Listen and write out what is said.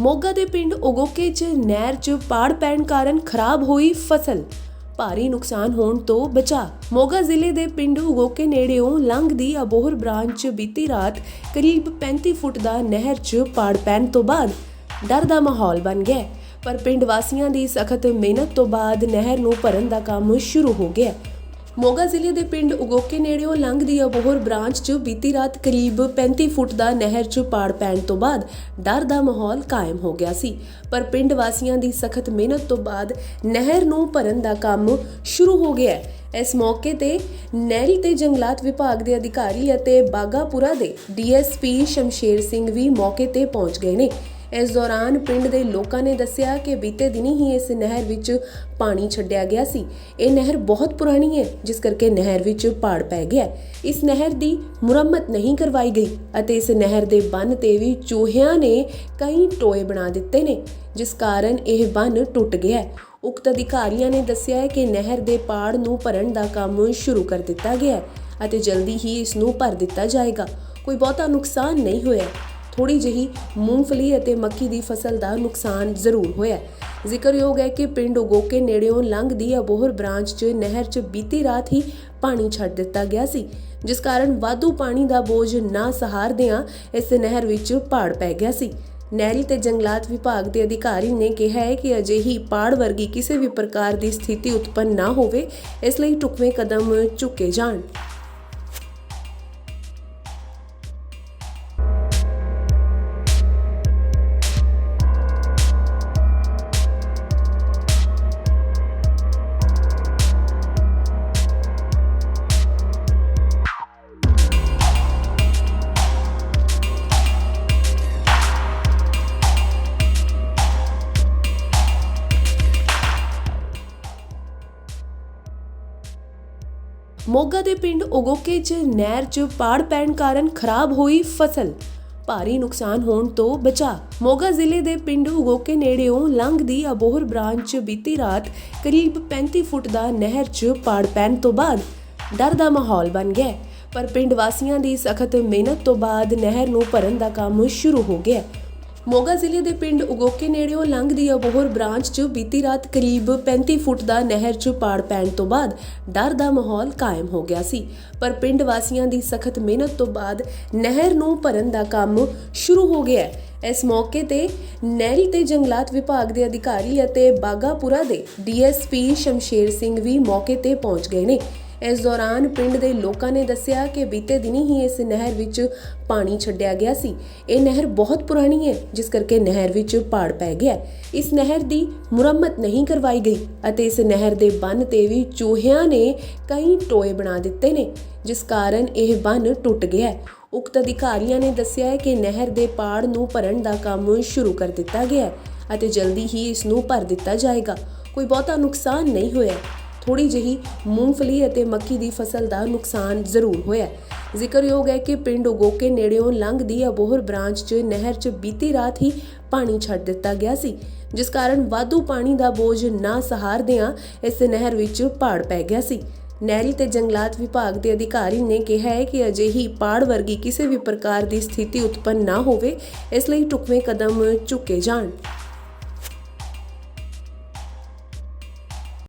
ਮੋਗਾ ਦੇ ਪਿੰਡ ਉਗੋਕੇ 'ਚ ਨਹਿਰ 'ਚ ਪਾੜ ਪੈਣ ਕਾਰਨ ਖਰਾਬ ਹੋਈ ਫਸਲ। ਭਾਰੀ ਨੁਕਸਾਨ ਹੋਣ ਤੋਂ ਬਚਾ। ਮੋਗਾ ਜ਼ਿਲ੍ਹੇ ਦੇ ਪਿੰਡ ਉਗੋਕੇ ਨੇੜਿਓਂ ਲੰਘਦੀ ਅਬੋਹਰ ਬ੍ਰਾਂਚ 'ਚ ਬੀਤੀ ਰਾਤ ਕਰੀਬ 35 ਫੁੱਟ ਦਾ ਨਹਿਰ 'ਚ ਪਾੜ ਪੈਣ ਤੋਂ ਬਾਅਦ ਡਰ ਦਾ ਮਾਹੌਲ ਬਣ ਗਿਆ। ਪਰ ਪਿੰਡ ਵਾਸੀਆਂ ਦੀ ਸਖਤ ਮਿਹਨਤ ਤੋਂ ਬਾਅਦ ਨਹਿਰ ਨੂੰ ਭਰਨ ਦਾ ਕੰਮ ਸ਼ੁਰੂ ਹੋ ਗਿਆ। ਮੋਗਾ ਜ਼ਿਲ੍ਹੇ ਦੇ ਪਿੰਡ ਉਗੋਕੇ ਨੇੜਿਓਂ ਲੰਘਦੀ ਅਬੋਹਰ ਬ੍ਰਾਂਚ 'ਚ ਬੀਤੀ ਰਾਤ ਕਰੀਬ 35 ਫੁੱਟ ਦਾ ਨਹਿਰ 'ਚ ਪਾੜ ਪੈਣ ਤੋਂ ਬਾਅਦ ਡਰ ਦਾ ਮਾਹੌਲ ਕਾਇਮ ਹੋ ਗਿਆ ਸੀ। ਪਰ ਪਿੰਡ ਵਾਸੀਆਂ ਦੀ ਸਖਤ ਮਿਹਨਤ ਤੋਂ ਬਾਅਦ ਨਹਿਰ ਨੂੰ ਭਰਨ ਦਾ ਕੰਮ ਸ਼ੁਰੂ ਹੋ ਗਿਆ ਹੈ। ਇਸ ਮੌਕੇ ਤੇ ਨਹਿਰੀ ਤੇ ਜੰਗਲਾਤ ਵਿਭਾਗ ਦੇ ਅਧਿਕਾਰੀ ਅਤੇ ਬਾਗਾਪੁਰਾ ਦੇ ਡੀਐਸਪੀ ਸ਼ਮਸ਼ੇਰ ਸਿੰਘ ਵੀ ਮੌਕੇ ਤੇ ਪਹੁੰਚ ਗਏ ਨੇ। ਇਸ ਦੌਰਾਨ ਪਿੰਡ ਦੇ ਲੋਕਾਂ ਨੇ ਦੱਸਿਆ ਕਿ ਬੀਤੇ ਦਿਨੀ ਹੀ ਇਸ ਨਹਿਰ ਵਿੱਚ ਪਾਣੀ ਛੱਡਿਆ ਗਿਆ ਸੀ। ਇਹ ਨਹਿਰ ਬਹੁਤ ਪੁਰਾਣੀ ਹੈ, ਜਿਸ ਕਰਕੇ ਨਹਿਰ ਵਿੱਚ ਪਾੜ ਪੈ ਗਿਆ ਇਸ ਨਹਿਰ ਦੀ ਮੁਰੰਮਤ ਨਹੀਂ ਕਰਵਾਈ ਗਈ ਅਤੇ ਇਸ ਨਹਿਰ ਦੇ ਬੰਨ ਤੇ ਵੀ ਚੂਹਿਆਂ ਨੇ ਕਈ ਟੋਏ ਬਣਾ ਦਿੱਤੇ ਨੇ, ਜਿਸ ਕਾਰਨ ਇਹ ਬੰਨ ਟੁੱਟ ਗਿਆ ਉਕਤ ਅਧਿਕਾਰੀਆਂ ਨੇ ਦੱਸਿਆ ਹੈ ਕਿ ਨਹਿਰ ਦੇ ਪਾੜ ਨੂੰ ਭਰਨ ਦਾ ਕੰਮ ਸ਼ੁਰੂ ਕਰ ਦਿੱਤਾ ਗਿਆ ਹੈ ਅਤੇ ਜਲਦੀ ਹੀ ਇਸ ਨੂੰ ਭਰ ਦਿੱਤਾ ਜਾਏਗਾ। ਕੋਈ ਬਹੁਤਾ ਨੁਕਸਾਨ ਨਹੀਂ ਹੋਇਆ। ਥੋੜੀ ਜਿਹੀ ਮੂੰਗਫਲੀ ਅਤੇ ਮੱਕੀ ਦੀ ਫਸਲ ਦਾ ਨੁਕਸਾਨ ਜ਼ਰੂਰ ਹੋਇਆ ਜ਼ਿਕਰਯੋਗ ਹੈ ਕਿ ਪਿੰਡ ਉਗੋਕੇ ਨੇੜਿਓਂ ਲੰਘਦੀ ਅਬੋਹਰ ਬ੍ਰਾਂਚ 'ਚ ਨਹਿਰ 'ਚ ਬੀਤੀ ਰਾਤ ਹੀ ਪਾਣੀ ਛੱਡ ਦਿੱਤਾ ਗਿਆ ਸੀ, ਜਿਸ ਕਾਰਨ ਵਾਧੂ ਪਾਣੀ ਦਾ ਬੋਝ ਨਾ ਸਹਾਰਦਿਆਂ ਇਸ ਨਹਿਰ ਵਿੱਚ ਪਾੜ ਪੈ ਗਿਆ ਸੀ। ਨਹਿਰੀ ਤੇ ਜੰਗਲਾਤ ਵਿਭਾਗ ਦੇ ਅਧਿਕਾਰੀ ਨੇ ਕਿਹਾ ਹੈ ਕਿ ਅਜਿਹੀ ਪਾੜ ਵਰਗੀ ਕਿਸੇ ਵੀ ਪ੍ਰਕਾਰ ਦੀ ਸਥਿਤੀ ਉਤਪੰਨ ਨਾ ਹੋਵੇ, ਇਸ ਲਈ ਢੁਕਵੇਂ ਕਦਮ ਚੁੱਕੇ ਜਾਣ। ਮੋਗਾ ਦੇ ਪਿੰਡ ਉਗੋਕੇ 'ਚ ਨਹਿਰ 'ਚ ਪਾੜ ਪੈਣ ਕਾਰਨ ਖਰਾਬ ਹੋਈ ਫਸਲ। ਭਾਰੀ ਨੁਕਸਾਨ ਹੋਣ ਤੋਂ ਬਚਾ। ਮੋਗਾ ਜ਼ਿਲ੍ਹੇ ਦੇ ਪਿੰਡ ਉਗੋਕੇ ਨੇੜਿਓਂ ਲੰਘਦੀ ਅਬੋਹਰ ਬ੍ਰਾਂਚ 'ਚ ਬੀਤੀ ਰਾਤ ਕਰੀਬ 35 ਫੁੱਟ ਦਾ ਨਹਿਰ 'ਚ ਪਾੜ ਪੈਣ ਤੋਂ ਬਾਅਦ ਡਰ ਦਾ ਮਾਹੌਲ ਬਣ ਗਿਆ। ਪਰ ਪਿੰਡ ਵਾਸੀਆਂ ਦੀ ਸਖਤ ਮਿਹਨਤ ਤੋਂ ਬਾਅਦ ਨਹਿਰ ਨੂੰ ਭਰਨ ਦਾ ਕੰਮ ਸ਼ੁਰੂ ਹੋ ਗਿਆ। ਮੋਗਾ ਜ਼ਿਲ੍ਹੇ ਦੇ ਪਿੰਡ ਉਗੋਕੇ ਨੇੜਿਓਂ ਲੰਘਦੀ ਅਬੋਹਰ ਬ੍ਰਾਂਚ 'ਚ ਬੀਤੀ ਰਾਤ ਕਰੀਬ 35 ਫੁੱਟ ਦਾ ਨਹਿਰ 'ਚ ਪਾੜ ਪੈਣ ਤੋਂ ਬਾਅਦ ਡਰ ਦਾ ਮਾਹੌਲ ਕਾਇਮ ਹੋ ਗਿਆ ਸੀ। ਪਰ ਪਿੰਡ ਵਾਸੀਆਂ ਦੀ ਸਖਤ ਮਿਹਨਤ ਤੋਂ ਬਾਅਦ ਨਹਿਰ ਨੂੰ ਭਰਨ ਦਾ ਕੰਮ ਸ਼ੁਰੂ ਹੋ ਗਿਆ ਹੈ। ਇਸ ਮੌਕੇ ਤੇ ਨਹਿਰੀ ਤੇ ਜੰਗਲਾਤ ਵਿਭਾਗ ਦੇ ਅਧਿਕਾਰੀ ਅਤੇ ਬਾਗਾਪੁਰਾ ਦੇ ਡੀਐਸਪੀ ਸ਼ਮਸ਼ੇਰ ਸਿੰਘ ਵੀ ਮੌਕੇ ਤੇ ਪਹੁੰਚ ਗਏ ਨੇ। ਇਸ ਦੌਰਾਨ ਪਿੰਡ ਦੇ ਲੋਕਾਂ ਨੇ ਦੱਸਿਆ ਕਿ ਬੀਤੇ ਦਿਨੀ ਹੀ ਇਸ ਨਹਿਰ ਵਿੱਚ ਪਾਣੀ ਛੱਡਿਆ ਗਿਆ ਸੀ। ਇਹ ਨਹਿਰ ਬਹੁਤ ਪੁਰਾਣੀ ਹੈ, ਜਿਸ ਕਰਕੇ ਨਹਿਰ ਵਿੱਚ ਪਾੜ ਪੈ ਗਿਆ ਇਸ ਨਹਿਰ ਦੀ ਮੁਰੰਮਤ ਨਹੀਂ ਕਰਵਾਈ ਗਈ ਅਤੇ ਇਸ ਨਹਿਰ ਦੇ ਬੰਨ ਤੇ ਵੀ ਚੂਹਿਆਂ ਨੇ ਕਈ ਟੋਏ ਬਣਾ ਦਿੱਤੇ ਨੇ, ਜਿਸ ਕਾਰਨ ਇਹ ਬੰਨ ਟੁੱਟ ਗਿਆ ਉਕਤ ਅਧਿਕਾਰੀਆਂ ਨੇ ਦੱਸਿਆ ਹੈ ਕਿ ਨਹਿਰ ਦੇ ਪਾੜ ਨੂੰ ਭਰਨ ਦਾ ਕੰਮ ਸ਼ੁਰੂ ਕਰ ਦਿੱਤਾ ਗਿਆ ਹੈ ਅਤੇ ਜਲਦੀ ਹੀ ਇਸ ਨੂੰ ਭਰ ਦਿੱਤਾ ਜਾਏਗਾ। ਕੋਈ ਬਹੁਤਾ ਨੁਕਸਾਨ ਨਹੀਂ ਹੋਇਆ। ਥੋੜੀ ਜਿਹੀ ਮੂੰਗਫਲੀ ਅਤੇ ਮੱਕੀ ਦੀ ਫਸਲ ਦਾ ਨੁਕਸਾਨ ਜ਼ਰੂਰ ਹੋਇਆ ਜ਼ਿਕਰਯੋਗ ਹੈ ਕਿ ਪਿੰਡ ਉਗੋਕੇ ਨੇੜਿਓਂ ਲੰਘਦੀ ਅਬੋਹਰ ਬ੍ਰਾਂਚ 'ਚ ਨਹਿਰ 'ਚ ਬੀਤੀ ਰਾਤ ਹੀ ਪਾਣੀ ਛੱਡ ਦਿੱਤਾ ਗਿਆ ਸੀ, ਜਿਸ ਕਾਰਨ ਵਾਧੂ ਪਾਣੀ ਦਾ ਬੋਝ ਨਾ ਸਹਾਰਦਿਆਂ ਇਸ ਨਹਿਰ ਵਿੱਚ ਪਾੜ ਪੈ ਗਿਆ ਸੀ। ਨਹਿਰੀ ਤੇ ਜੰਗਲਾਤ ਵਿਭਾਗ ਦੇ ਅਧਿਕਾਰੀ ਨੇ ਕਿਹਾ ਹੈ ਕਿ ਅਜਿਹੀ ਪਾੜ ਵਰਗੀ ਕਿਸੇ ਵੀ ਪ੍ਰਕਾਰ ਦੀ ਸਥਿਤੀ ਉਤਪੰਨ ਨਾ ਹੋਵੇ, ਇਸ ਲਈ ਢੁਕਵੇਂ ਕਦਮ ਚੁੱਕੇ ਜਾਣ।